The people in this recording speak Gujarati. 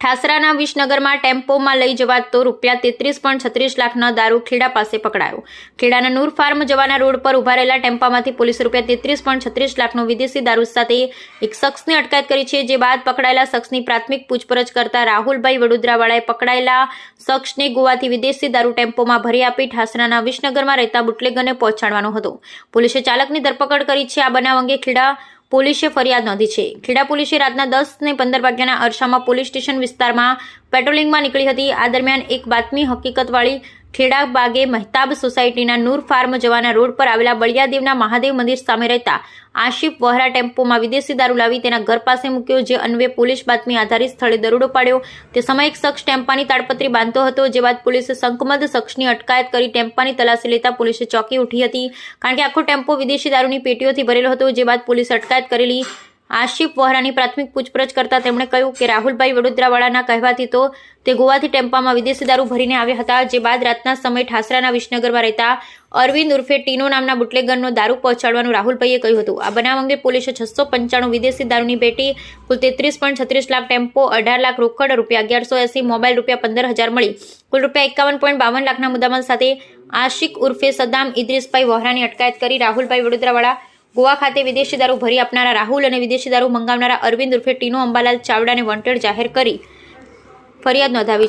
ઠાસરાના વિસનગરમાં ટેમ્પોમાં લઈ જવાતો રૂપિયા તેત્રીસ પોઈન્ટ છત્રીસ લાખના દારૂ ખેડા પાસે પકડાયો. ખેડાના નૂર ફાર્મ જવાના રોડ પર ઊભા રહેલા ટેમ્પામાંથી પોલીસે રૂપિયા તેત્રીસ પોઈન્ટ છત્રીસ લાખનો વિદેશી દારૂ સાથે એક શખ્સની અટકાયત કરી છે, જે બાદ પકડાયેલા શખ્સની પ્રાથમિક પૂછપરછ કરતા રાહુલભાઈ વડોદરાવાળાએ પકડાયેલા શખ્સને ગોવાથી વિદેશી દારૂ ટેમ્પોમાં ભરી આપી ઠાસરાના વિસનગરમાં રહેતા બુટલેગરને પહોંચાડવાનો હતો. પોલીસે ચાલકની ધરપકડ કરી છે. આ બનાવ અંગે ખેડા પોલીસે ફરિયાદ નોંધી છે. ખેડા પોલીસે રાતના દસ ને પંદર વાગ્યાના અરસામાં પોલીસ સ્ટેશન વિસ્તારમાં પેટ્રોલિંગમાં નીકળી હતી. આ દરમિયાન એક બાતમી હકીકતવાળી ખેડા બાગે મહેતાબ સોસાયટીના નૂર ફાર્મ જવાના રોડ પર આવેલા બળિયાદેવના મહાદેવ મંદિર સામે રહેતા આશિફ વહરા ટેમ્પોમાં વિદેશી દારૂ લાવી તેના ઘર પાસે મૂક્યો, જે અન્વે પોલીસ બાતમી આધારિત સ્થળે દરોડો પાડ્યો. તે સમયે એક શખ્સ ટેમ્પાની તાડપત્રી બાંધતો હતો, જે બાદ પોલીસે શંકમદ શખ્સની અટકાયત કરી ટેમ્પાની તલાશી લેતા પોલીસે ચોકી ઉઠી હતી. કારણ કે આખો ટેમ્પો વિદેશી દારૂની પેટીઓથી ભરેલો હતો, જે બાદ પોલીસે અટકાયત કરેલી. આશિફ વહરાની પ્રાથમિક પૂછપરછ કરતા તેમણે કહ્યું કે રાહુલભાઈ વડોદરાવાળાના કહેવાથી તો તે ગોવાથી ટેમ્પામાં વિદેશી દારૂ ભરીને આવ્યા હતા, જે બાદ રાતના સમયે ઠાસરાના વિસનગરમાં રહેતા અરવિંદ ઉર્ફે ટીનો નામના બુટલેગરનો દારૂ પહોંચાડવાનું રાહુલભાઈએ કહ્યું હતું. આ બનાવ અંગે પોલીસે છસો પંચાણું વિદેશી દારૂની પેટી, કુલ તેત્રીસ પોઈન્ટ છત્રીસ લાખ ટેમ્પો, અઢાર લાખ રોકડ, રૂપિયા અગિયારસો એસી, મોબાઈલ રૂપિયા પંદર હજાર મળી, કુલ રૂપિયા એકાવન પોઈન્ટ બાવન લાખના મુદ્દામાલ સાથે આશિક ઉર્ફે સદામ ઇદ્રીસભાઈ વોહરાની અટકાયત કરી રાહુલભાઈ વડોદરાવાળા ગોવા ખાતે વિદેશી દારૂ ભરી આપનારા રાહુલ અને વિદેશી દારૂ મંગાવનારા અરવિંદ ઉર્ફે ટીનો અંબાલાલ ચાવડાને વોન્ટેડ જાહેર કરી ફરિયાદ નોંધાવી